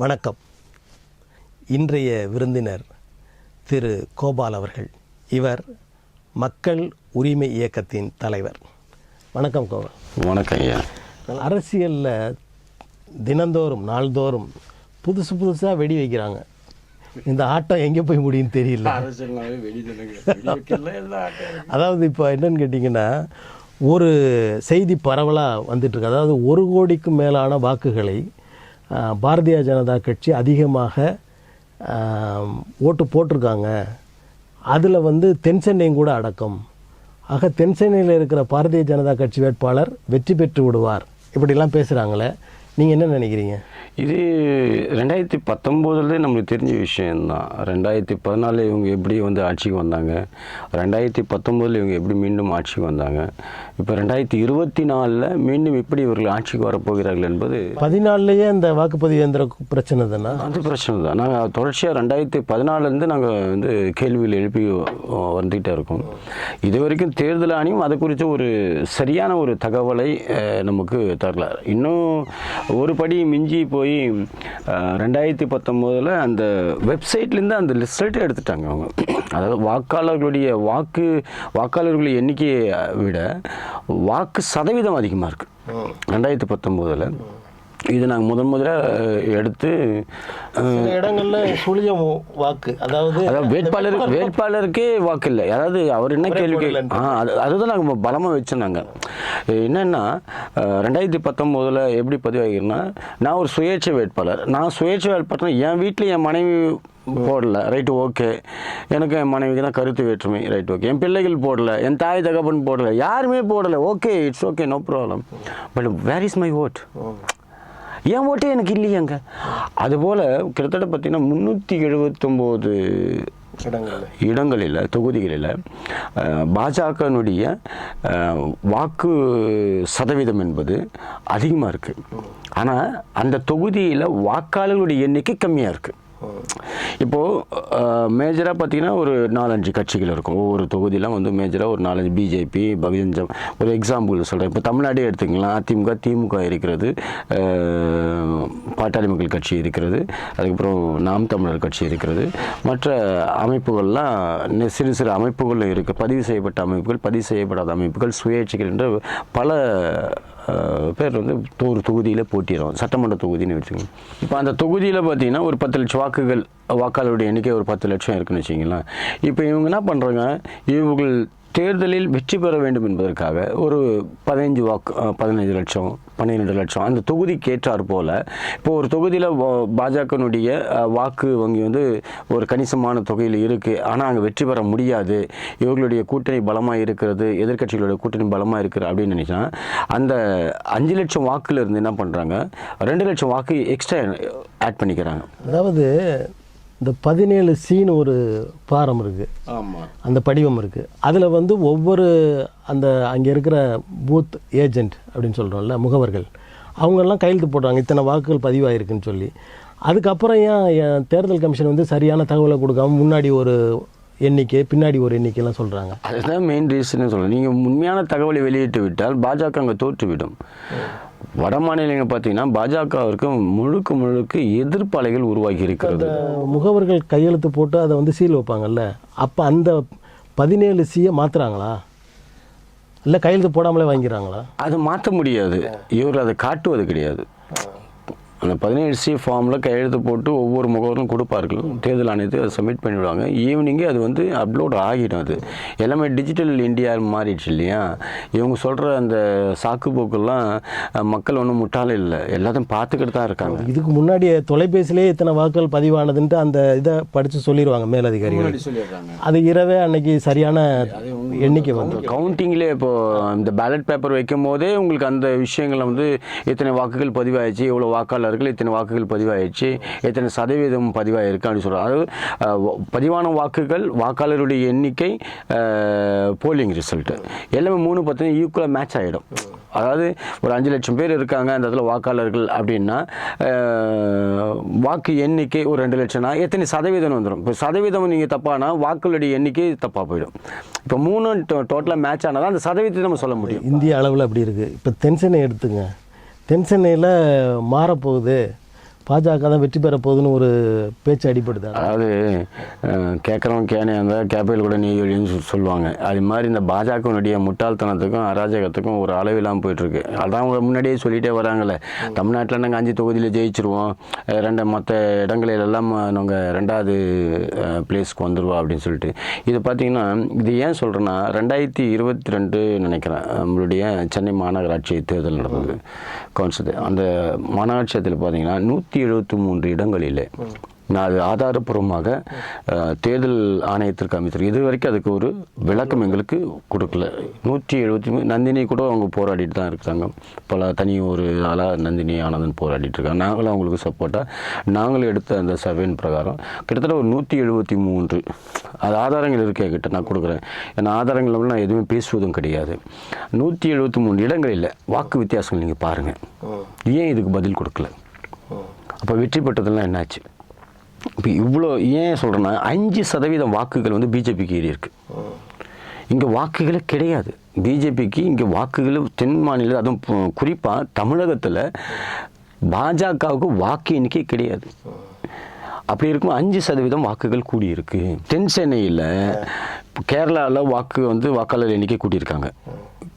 வணக்கம். இன்றைய விருந்தினர் திரு கோபால் அவர்கள். இவர் மக்கள் உரிமை இயக்கத்தின் தலைவர். வணக்கம் கோபால். வணக்கம் ஐயா. அரசியலில் தினந்தோறும் நாள்தோறும் புதுசு புதுசாக வெடி வைக்கிறாங்க. இந்த ஆட்டம் எங்கே போய் முடியும்னு தெரியல. அதாவது இப்போ என்னன்னு கேட்டிங்கன்னா ஒரு செய்தி பரவலாக வந்துட்டுருக்கு அதாவது ஒரு கோடிக்கும் மேலான வாக்குகளை பாரதிய ஜனதா கட்சி அதிகமாக ஓட்டு போட்டிருக்காங்க. அதில் வந்து தென்சென்னையும் கூட அடக்கம். ஆக தென்சென்னையில் இருக்கிற பாரதிய ஜனதா கட்சி வேட்பாளர் வெற்றி பெற்று விடுவார். இப்படிலாம் பேசுகிறாங்களே நீங்கள் என்ன நினைக்கிறீங்க? இது ரெண்டாயிரத்தி பத்தொம்போதுலேயே நம்மளுக்கு தெரிஞ்ச விஷயம்தான். ரெண்டாயிரத்தி பதினாலில் இவங்க எப்படி வந்து ஆட்சிக்கு வந்தாங்க? ரெண்டாயிரத்தி பத்தொம்போதில் இவங்க எப்படி மீண்டும் ஆட்சிக்கு வந்தாங்க? இப்போ ரெண்டாயிரத்தி இருபத்தி நாலில் மீண்டும் எப்படி இவர்கள் ஆட்சிக்கு வரப்போகிறார்கள் என்பது பதினாலுலேயே அந்த வாக்குப்பதிவு எந்திர பிரச்சனை தானே? அது பிரச்சனை தான். நாங்கள் தொடர்ச்சியாக ரெண்டாயிரத்தி பதினாலேருந்து நாங்கள் வந்து கேள்வியில் எழுப்பி அஹ், வந்துகிட்டே இருக்கோம். இது வரைக்கும் தேர்தல் ஆணையம் அது குறித்த ஒரு சரியான ஒரு தகவலை நமக்கு தரல. இன்னும் ஒரு படி மிஞ்சி போய் ரெண்டாயிரத்தி பத்தொம்போதில் அந்த வெப்சைட்லேருந்து அந்த ரிசல்ட்டை எடுத்துட்டாங்க அவங்க. அதாவது வாக்காளர்களுடைய வாக்கு வாக்காளர்களுடைய எண்ணிக்கையை விட வாக்கு சதவீதம் அதிகமாக இருக்குது ரெண்டாயிரத்தி பத்தொம்போதில். இது நாங்கள் முதன் முதல்ல அஹ், எடுத்து இடங்களில் சுழியம் வாக்கு. அதாவது அதாவது வேட்பாளர் வேட்பாளருக்கே வாக்கு இல்லை. அதாவது அவர் என்ன கேள்வி. ஆ அது அதுதான் நாங்கள் பலமாக வச்சுருந்தாங்க என்னென்னா ரெண்டாயிரத்தி பத்தொம்போதில் எப்படி பதிவாகிருன்னா நான் ஒரு சுயேட்சை வேட்பாளர். நான் சுயேட்சை வேட்பாளர் என் வீட்டில் என் மனைவி போடல. ரைட்டு ஓகே எனக்கு என் மனைவிக்கு தான் கருத்து வேற்றுமை. ரைட் ஓகே என் பிள்ளைகள் போடல. என் தாய் தகப்பன் போடல. யாருமே போடல. Okay it's okay no problem but where is my vote என் ஓட்டே எனக்கு இல்லையாங்க. அதுபோல் கிட்டத்தட்ட பார்த்தீங்கன்னா முந்நூற்றி எழுபத்தொம்போது இடங்களில். தொகுதிகளில் பாஜகனுடைய வாக்கு சதவீதம் என்பது அதிகமாக இருக்குது ஆனால் அந்த தொகுதியில் வாக்காளர்களுடைய எண்ணிக்கை கம்மியாக இருக்குது இப்போது மேஜராக பார்த்தீங்கன்னா ஒரு நாலஞ்சு கட்சிகள் இருக்கும். ஒவ்வொரு தொகுதியெலாம் வந்து மேஜராக ஒரு நாலஞ்சு பிஜேபி பகுஜன் ஒரு எக்ஸாம்பிள் சொல்கிறேன் இப்போ தமிழ்நாடே எடுத்துக்கலாம் அதிமுக திமுக இருக்கிறது. பாட்டாளி மக்கள் கட்சி இருக்கிறது. அதுக்கப்புறம் நாம் தமிழர் கட்சி இருக்கிறது. மற்ற அமைப்புகள்லாம் சிறு சிறு அமைப்புகள் இருக்குது பதிவு செய்யப்பட்ட அமைப்புகள் பதிவு செய்யப்படாத அமைப்புகள் சுயேட்சைகள் என்ற பல பேர் வந்து ஒரு தொகுதியில் போட்டிடுறோம் சட்டமன்ற தொகுதின்னு வச்சுக்கோங்க. இப்போ அந்த தொகுதியில் பார்த்தீங்கன்னா ஒரு பத்து லட்சம் வாக்குகள் வாக்காளருடைய எண்ணிக்கை ஒரு பத்து லட்சம் இருக்குன்னு வச்சிங்களேன் இப்போ இவங்க என்ன பண்ணுறாங்க இவர்கள் தேர்தலில் வெற்றி பெற வேண்டும் என்பதற்காக ஒரு பதினஞ்சு வாக்கு பதினைஞ்சு லட்சம் பன்னிரெண்டு லட்சம் அந்த தொகுதிக்கு ஏற்றாற் போல் இப்போ ஒரு தொகுதியில் பாஜகனுடைய வாக்கு வங்கி வந்து ஒரு கணிசமான தொகையில் இருக்குது ஆனால் அங்கே வெற்றி பெற முடியாது. இவர்களுடைய கூட்டணி பலமாக இருக்கிறது எதிர்க்கட்சிகளுடைய கூட்டணி பலமாக இருக்குது அப்படின்னு நினச்சா அந்த அஞ்சு லட்சம் வாக்கில் இருந்து என்ன பண்ணுறாங்க ரெண்டு லட்சம் வாக்கு எக்ஸ்ட்ரா ஆட் பண்ணிக்கிறாங்க. அதாவது இந்த பதினேழு சீன் ஒரு பாரம் இருக்குது ஆமாம் அந்த படிவம் இருக்குது அதில் வந்து ஒவ்வொரு அந்த அங்கே இருக்கிற பூத் ஏஜென்ட் அப்படின்னு சொல்கிறோம்ல முகவர்கள் அவங்கெல்லாம் கையெழுத்து போடுறாங்க. இத்தனை வாக்குகள் பதிவாயிருக்குன்னு சொல்லி. அதுக்கப்புறம் ஏன் ஏன் தேர்தல் கமிஷன் வந்து சரியான தகவலை கொடுக்காம முன்னாடி ஒரு எண்ணிக்கை பின்னாடி ஒரு எண்ணிக்கைலாம் சொல்கிறாங்க அதுதான் மெயின் ரீசன் சொல்கிறேன் நீங்கள் உண்மையான தகவலை வெளியிட்டு விட்டால் பாஜக அங்கே தோற்றுவிடும். வட மாநிலங்கள் பார்த்தீங்கன்னா பாஜகவிற்கு முழுக்க முழுக்க எதிர்ப்பாலைகள் உருவாகி இருக்கிறது. முகவர்கள் கையெழுத்து போட்டு அதை வந்து சீல் வைப்பாங்கல்ல? அப்போ அந்த பதினேழு சீயை மாற்றுறாங்களா இல்லை கையெழுத்து போடாமலே வாங்கிக்கிறாங்களா? அது மாற்ற முடியாது. இவர் அதை காட்டுவது கிடையாது. அந்த பதினேழு சி ஃபார்மில் கையெழுத்து போட்டு ஒவ்வொரு முகவரும் கொடுப்பார்கள். தேர்தல் ஆணையத்துக்கு அதை சப்மிட் பண்ணிவிடுவாங்க. ஈவினிங்கே அது வந்து அப்லோட் ஆகிடும் அது. எல்லாமே டிஜிட்டல் இந்தியா மாறிடுச்சு இல்லையா? இவங்க சொல்கிற அந்த சாக்கு போக்கெல்லாம் மக்கள் ஒன்றும் முட்டாளே இல்லை. எல்லாத்தையும் பார்த்துக்கிட்டு தான் இருக்காங்க. இதுக்கு முன்னாடி தொலைபேசியிலே இத்தனை வாக்குகள் பதிவானதுன்ட்டு அந்த இதை படித்து சொல்லிடுவாங்க மேலதிகாரிகள். அது இரவே அன்னைக்கு சரியான எண்ணிக்கை வந்து கவுண்டிங்லேயே இப்போ இந்த பேலட் பேப்பர் வைக்கும் போதே உங்களுக்கு அந்த விஷயங்களை வந்து இத்தனை வாக்குகள் பதிவாயிடுச்சு இவ்வளோ வாக்காளர்கள் இத்தனை வாக்குகள் பதிவாயிடுச்சு இத்தனை சதவீதம் பதிவாயிருக்கு அப்படின்னு சொல்கிறாங்க அதாவது பதிவான வாக்குகள் வாக்காளருடைய எண்ணிக்கை போலிங் ரிசல்ட்டு எல்லாமே மூணு பத்து ஈக்குவலாக மேட்ச் ஆகிடும் அதாவது ஒரு அஞ்சு லட்சம் பேர் இருக்காங்க அந்த இடத்துல வாக்காளர்கள் அப்படின்னா வாக்கு எண்ணிக்கை ஒரு ரெண்டு லட்சம்னா எத்தனை சதவீதம் வந்துடும் இப்போ சதவீதம் நீங்கள் தப்பானா வாக்குகளுடைய எண்ணிக்கை தப்பாக போயிடும். இப்போ மூணு டோட்டலாக மேட்ச் ஆனால் தான் அந்த சதவீதத்தை நம்ம சொல்ல முடியும். இந்திய அளவில் அப்படி இருக்குது இப்போ தென்சென்னை எடுத்துங்க. தென்சென்னையில் மாறப்போகுது. பாஜக தான் வெற்றி பெற போகுதுன்னு ஒரு பேச்சு அடிப்படுது அதாவது கேட்குறவன் கேனே இருந்தால் கேப்பையில் கூட நீ ஒழின்னு சொல்லுவாங்க. அது மாதிரி இந்த பாஜகவினுடைய முட்டாள்தனத்துக்கும் அராஜகத்துக்கும் ஒரு அளவில்லாமல் போயிட்டுருக்கு. அதான் அவங்க முன்னாடியே சொல்லிகிட்டே வராங்களே தமிழ்நாட்டில் நாங்கள் அஞ்சு தொகுதியில் ஜெயிச்சிருவோம். ரெண்டு மற்ற இடங்களில் எல்லாம் நாங்கள் ரெண்டாவது பிளேஸ்க்கு வந்துடுவோம் அப்படின்னு சொல்லிட்டு. இது பார்த்தீங்கன்னா இது ஏன் சொல்கிறேன்னா ரெண்டாயிரத்தி இருபத்தி ரெண்டு நினைக்கிறேன் நம்மளுடைய சென்னை மாநகராட்சி தேர்தல் நடந்தது. கவுன்சில் அந்த மாநகராட்சியத்தில் பார்த்தீங்கன்னா நூற்றி எழுபத்தி மூன்று இடங்களில். நான் அது ஆதாரப்பூர்வமாக தேர்தல் ஆணையத்திற்கு அமைத்திருக்கேன். இது வரைக்கும் அதுக்கு ஒரு விளக்கம் எங்களுக்கு கொடுக்கல. நூற்றி எழுபத்தி மூணு நந்தினி கூட அவங்க போராடிட்டு தான் இருக்காங்க பல தனி ஒரு ஆளாக நந்தினி ஆனந்தன் போராடிட்டு இருக்காங்க. நாங்களும் அவங்களுக்கு சப்போர்ட்டாக நாங்களும் எடுத்த அந்த சர்வேன் பிரகாரம் கிட்டத்தட்ட ஒரு நூற்றி எழுபத்தி மூன்று. அது ஆதாரங்கள் இருக்கே கிட்ட நான் கொடுக்குறேன். ஏன்னா ஆதாரங்கள் நான் எதுவுமே பேசுவதும் கிடையாது. நூற்றி எழுபத்தி மூணு இடங்களில் வாக்கு வித்தியாசங்கள் நீங்கள் பாருங்கள் ஏன் இதுக்கு பதில் கொடுக்கல? அப்போ வெற்றி பெற்றதெல்லாம் என்னாச்சு? இப்போ இவ்வளோ ஏன் சொல்கிறேன்னா அஞ்சு சதவீதம் வாக்குகள் வந்து பிஜேபிக்கு ஏறி இருக்கு. இங்கே வாக்குகளே கிடையாது. பிஜேபிக்கு இங்கே வாக்குகள் தென் மாநில அதுவும் குறிப்பாக தமிழகத்தில் பாஜகவுக்கு வாக்கு எண்ணிக்கை கிடையாது. அப்படி இருக்கும் அஞ்சு சதவீதம் வாக்குகள் கூடியிருக்கு தென் சென்னையில் கேரளாவில் வாக்கு வந்து வாக்காளர் எண்ணிக்கை கூட்டியிருக்காங்க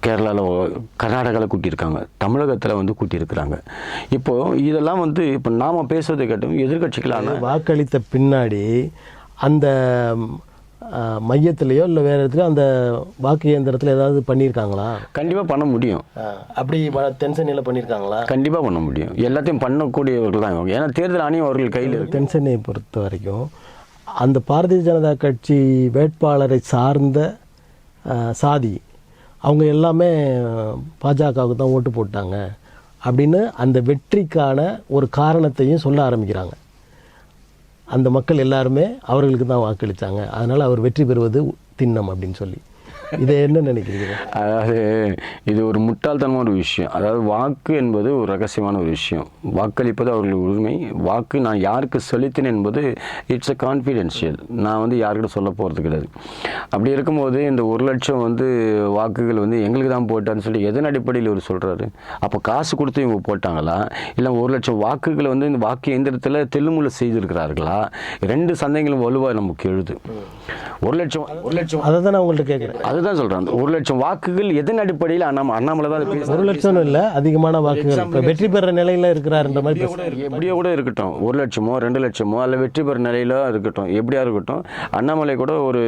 கேரளாவில் கர்நாடகாவில் கூட்டியிருக்காங்க. தமிழகத்தில் வந்து கூட்டியிருக்கிறாங்க. இப்போது இதெல்லாம் வந்து இப்போ நாம் பேசுறதை கேட்டும் எதிர்கட்சிகளான வாக்களித்த பின்னாடி அந்த மையத்திலேயோ இல்லை வேற இடத்துலையோ அந்த வாக்கு இயந்திரத்தில் ஏதாவது பண்ணியிருக்காங்களா? கண்டிப்பாக பண்ண முடியும். அப்படி தென்சென்னையில் பண்ணியிருக்காங்களா? கண்டிப்பாக பண்ண முடியும். எல்லாத்தையும் பண்ணக்கூடியவர்கள் தான் ஏன்னா தேர்தல் ஆணையம் அவர்கள் கையில் தென்சென்னையை பொறுத்த வரைக்கும் அந்த பாரதிய ஜனதா கட்சி வேட்பாளரை சார்ந்த சாதி அவங்க எல்லாமே பாஜகவுக்கு தான் ஓட்டு போட்டாங்க அப்படின்னு அந்த வெற்றிக்கான ஒரு காரணத்தையும் சொல்ல ஆரம்பிக்கிறாங்க. அந்த மக்கள் எல்லாருமே அவர்களுக்கு தான் வாக்களித்தாங்க அதனால் அவர் வெற்றி பெறுவது திண்ணம் அப்படின்னு சொல்லி. இதை என்ன நினைக்கிறீங்க? அதாவது இது ஒரு முட்டாள்தனமான ஒரு விஷயம். அதாவது வாக்கு என்பது ஒரு ரகசியமான ஒரு விஷயம். வாக்களிப்பது அவர்கள் உரிமை. வாக்கு நான் யாருக்கு செலுத்தினேன் என்பது இட்ஸ் அ கான்ஃபிடென்ஷியல் நான் வந்து யாருக்கிட்ட சொல்ல போகிறது கிடையாது. அப்படி இருக்கும்போது இந்த ஒரு லட்சம் வந்து வாக்குகள் வந்து எங்களுக்கு தான் போட்டான்னு சொல்லி எதன் அடிப்படையில் இவர் சொல்கிறாரு அப்போ காசு கொடுத்து இவங்க போட்டாங்களா? இல்லை ஒரு லட்சம் வாக்குகளை வந்து இந்த வாக்கு இயந்திரத்தில் தெல்லுமுள்ள செய்திருக்கிறார்களா? ரெண்டு சந்தேகங்களும் வலுவாக நமக்கு எழுது. ஒரு லட்சம் ஒரு லட்சம். அதை தான் நான் உங்கள்கிட்ட கேட்குறேன் அதுதான் சொல்றேன். ஒரு லட்சம் வாக்குகள் எதன் அடிப்படையில் அண்ணாம அண்ணாமலை தான். ஒரு லட்சம் இல்லை அதிகமான வாக்குகள். இப்போ வெற்றி பெற நிலையில் இருக்கிறாருன்ற மாதிரி. எப்படியோ கூட இருக்கட்டும். ஒரு லட்சமோ ரெண்டு லட்சமோ அல்ல வெற்றி பெற நிலையில இருக்கட்டும். எப்படியா இருக்கட்டும். அண்ணாமலை கூட ஒரு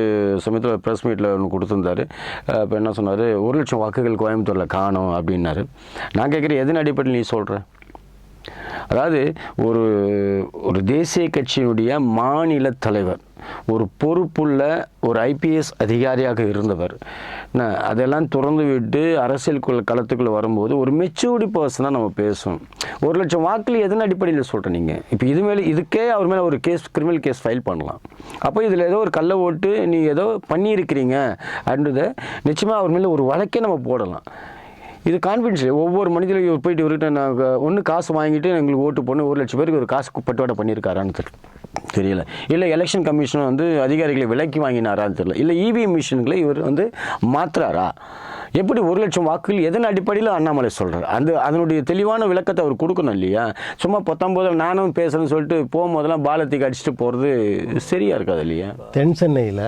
சமயத்தில் ப்ரெஸ் மீட்டில் ஒன்று கொடுத்துருந்தாரு. இப்போ என்ன சொன்னார்? ஒரு லட்சம் வாக்குகள் கோயம்புத்தூரில் காணும் அப்படின்னாரு. நான் கேட்குறேன் எதன் அடிப்படையில் நீ சொல்கிற அதாவது ஒரு ஒரு தேசிய கட்சியினுடைய மாநில தலைவர் ஒரு பொறுப்புள்ள ஒரு ஐபிஎஸ் அதிகாரியாக இருந்தவர் என்ன, அதெல்லாம் திறந்து விட்டு அரசியலுக்குள்ள களத்துக்குள்ளே வரும்போது ஒரு மெச்சூரிட்டி பர்சனாக நம்ம பேசணும். ஒரு லட்சம் வாக்கில் எதன் அடிப்படையில் சொல்கிறேன் நீங்கள் இப்போ இது மேலே இதுக்கே அவர் மேலே ஒரு கேஸ் கிரிமினல் கேஸ் ஃபைல் பண்ணலாம். அப்போ இதில் ஏதோ ஒரு கள்ள ஓட்டு நீ ஏதோ பண்ணியிருக்கிறீங்க அப்படின்றத நிச்சயமாக அவர் மேலே ஒரு வழக்கே நம்ம போடலாம். இது கான்ஃபிடன்ஸ் ஒவ்வொரு மனிதரும் இவர் போயிட்டு இவர்கிட்ட நாங்கள் ஒன்று காசு வாங்கிட்டு எங்களுக்கு ஓட்டு போடணும். ஒரு லட்சம் பேருக்கு ஒரு காசு பட்டுவாடை பண்ணியிருக்காரான்னு தெரியல தெரியல. இல்லை எலெக்ஷன் கமிஷன் வந்து அதிகாரிகளை விலக்கி வாங்கினாரான்னு தெரியல. இல்லை இவிஎம் மிஷின்களை இவர் வந்து மாற்றுறாரா எப்படி ஒரு லட்சம் வாக்குகள் எதன் அடிப்படையில் அண்ணாமலை சொல்கிறார் அந்த அதனுடைய தெளிவான விளக்கத்தை அவர் கொடுக்கணும் இல்லையா? சும்மா பத்தொம்போதில் நானும் பேசுகிறேன்னு சொல்லிட்டு போகும்போதெல்லாம் பாலத்துக்கு அடிச்சுட்டு போகிறது சரியாக இருக்காது இல்லையா? தென் சென்னையில்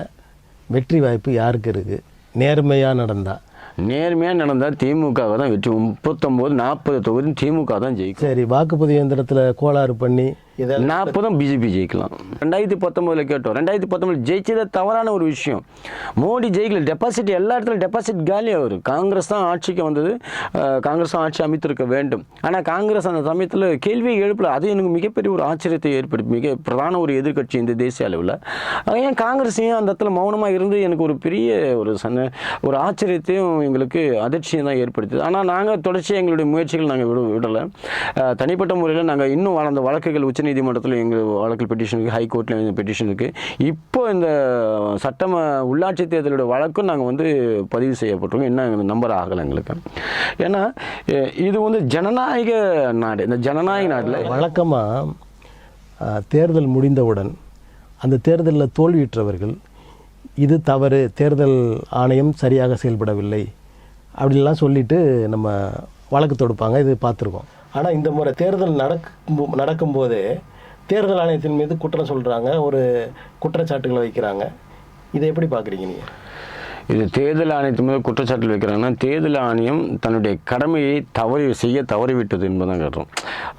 வெற்றி வாய்ப்பு யாருக்கு இருக்குது நேர்மையாக நடந்தால் நேர்மையாக நடந்தால் திமுக தான் வெற்றி. முப்பத்தொம்போது நாற்பது தொகுதி திமுக தான் ஜெயிக்கும். சரி வாக்குப்பதிவு இயந்திரத்தில் கோளாறு பண்ணி இதெல்லாம் நாற்பதும் பிஜேபி ஜெயிக்கலாம். ரெண்டாயிரத்தி பத்தொம்போதில் கேட்டோம். ரெண்டாயிரத்தி பத்தொம்போது ஜெயிச்சதே தவறான ஒரு விஷயம். மோடி ஜெயிக்கல டெபாசிட் எல்லா இடத்துலையும் டெபாசிட் காலியாக வரும். காங்கிரஸ் தான் ஆட்சிக்கு வந்தது. காங்கிரஸ் தான் ஆட்சி அமைத்திருக்க வேண்டும். ஆனால் காங்கிரஸ் அந்த சமயத்தில் கேள்வியை எழுப்பல. அது எனக்கு மிகப்பெரிய ஒரு ஆச்சரியத்தை ஏற்படுத்தி மிக பிரதான ஒரு எதிர்க்கட்சி இந்த தேசிய அளவில். ஏன் காங்கிரஸ் ஏன் அந்த இடத்துல மௌனமாக இருந்து எனக்கு ஒரு பெரிய ஒரு சன ஒரு ஆச்சரியத்தையும் எங்களுக்கு அதிர்ச்சியும் தான் ஏற்படுத்துது ஆனால் நாங்கள் தொடர்ச்சியாக எங்களுடைய முயற்சிகள் நாங்கள் விட விடலை. தனிப்பட்ட முறையில் நாங்கள் இன்னும் வளர்ந்த வழக்குகள் உச்சநீதிமன்றத்தில் எங்கள் வழக்கில் பெட்டிஷனுக்கு ஹைகோர்ட்டில் பெட்டிஷன் இருக்குது இப்போ இந்த சட்டம உள்ளாட்சி தேர்தலோட வழக்கும் நாங்கள் வந்து பதிவு செய்யப்பட்டிருக்கோம். இன்னும் நம்பர் ஆகலை எங்களுக்கு? ஏன்னா இது வந்து ஜனநாயக நாடு. இந்த ஜனநாயக நாட்டில் வழக்கமாக தேர்தல் முடிந்தவுடன் அந்த தேர்தலில் தோல்வியுற்றவர்கள் இது தவறு தேர்தல் ஆணையம் சரியாக செயல்படவில்லை அப்படின்லாம் சொல்லிட்டு நம்ம வழக்கு தொடுப்பாங்க. இது பார்த்துருக்கோம். ஆனால் இந்த முறை தேர்தல் நடக்கும் நடக்கும்போதே தேர்தல் ஆணையத்தின் மீது குற்றம் சொல்கிறாங்க ஒரு குற்றச்சாட்டுகளை வைக்கிறாங்க. இதை எப்படி பார்க்குறீங்க நீங்கள் இது தேர்தல் ஆணையத்தின் மீது குற்றச்சாட்டில் வைக்கிறாங்கன்னா தேர்தல் ஆணையம் தன்னுடைய கடமையை தவறி செய்ய தவறிவிட்டது என்பதுதான் காரணம்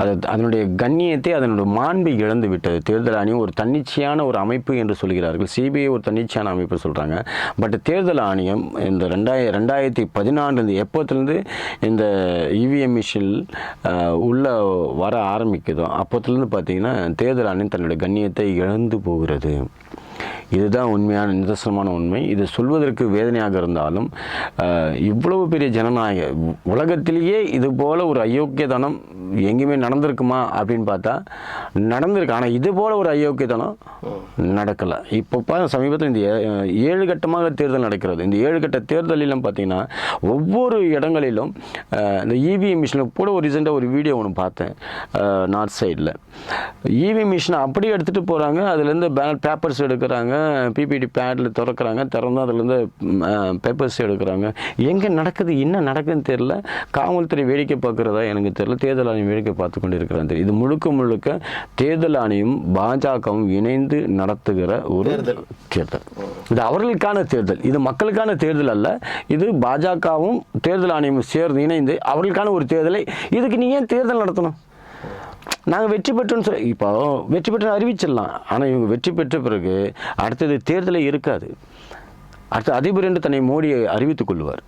அது அதனுடைய கண்ணியத்தை அதனுடைய மாண்பை இழந்து விட்டது. தேர்தல் ஆணையம் ஒரு தன்னிச்சையான ஒரு அமைப்பு என்று சொல்கிறார்கள். சிபிஐ ஒரு தன்னிச்சையான அமைப்பு சொல்கிறாங்க பட் தேர்தல் ஆணையம் இந்த ரெண்டாய ரெண்டாயிரத்தி பதினான்கு எப்போத்துலேருந்து இந்த இவிஎம் மிஷின் உள்ள வர ஆரம்பிக்குதோ அப்போத்துலேருந்து பார்த்தீங்கன்னா தேர்தல் ஆணையம் தன்னுடைய கண்ணியத்தை இழந்து போகிறது. இதுதான் உண்மையான நிதர்சனமான உண்மை. இது சொல்வதற்கு வேதனையாக இருந்தாலும் இவ்வளவு பெரிய ஜனநாயக உலகத்திலேயே இது போல் ஒரு அயோக்கியதனம் எங்கேயுமே நடந்திருக்குமா அப்படின்னு பார்த்தா நடந்திருக்கு. ஆனால் இது போல் ஒரு அயோக்கியதனம் நடக்கலை. இப்போ பா சமீபத்தில் இந்த ஏழு கட்டமாக தேர்தல் நடக்கிறது. இந்த ஏழு கட்ட தேர்தலிலும் பார்த்தீங்கன்னா ஒவ்வொரு இடங்களிலும் இந்த இவிஎம் மிஷினில் கூட ஒரு ரீசெண்டாக ஒரு வீடியோ ஒன்று பார்த்தேன் நார்த் சைடில் இவிஎம் மிஷினை அப்படியே எடுத்துகிட்டு போகிறாங்க அதுலேருந்து பேலட் பேப்பர்ஸ் எடுக்கிறாங்க பிபிடி பேடில் திறக்கிறாங்க திறந்து அதுலேருந்து பேப்பர்ஸ் எடுக்கிறாங்க. எங்கே நடக்குது என்ன நடக்குதுன்னு தெரியல. காவல்துறை வேடிக்கை பார்க்குறதா எனக்கு தெரியல. தேர்தல் ஆணையம் வேடிக்கை பார்த்து கொண்டு இருக்கிறாங்க இது முழுக்க முழுக்க தேர்தல் ஆணையம் பாஜகவும் இணைந்து நடத்துகிற ஒரு தேர்தல். இது அவர்களுக்கான தேர்தல். இது மக்களுக்கான தேர்தல் அல்ல. இது பாஜகவும் தேர்தல் ஆணையமும் சேர்ந்து இணைந்து அவர்களுக்கான ஒரு தேர்தலை. இதுக்கு நீ ஏன் தேர்தல் நடத்தணும்? நாங்கள் வெற்றி பெற்றோன்னு சொல்லி இப்போ வெற்றி பெற்று அறிவிச்சிடலாம். ஆனால் இவங்க வெற்றி பெற்ற பிறகு அடுத்தது தேர்தலே இருக்காது. அடுத்து அதிபர் என்று தன்னை மோடியை அறிவித்துக் கொள்வார்.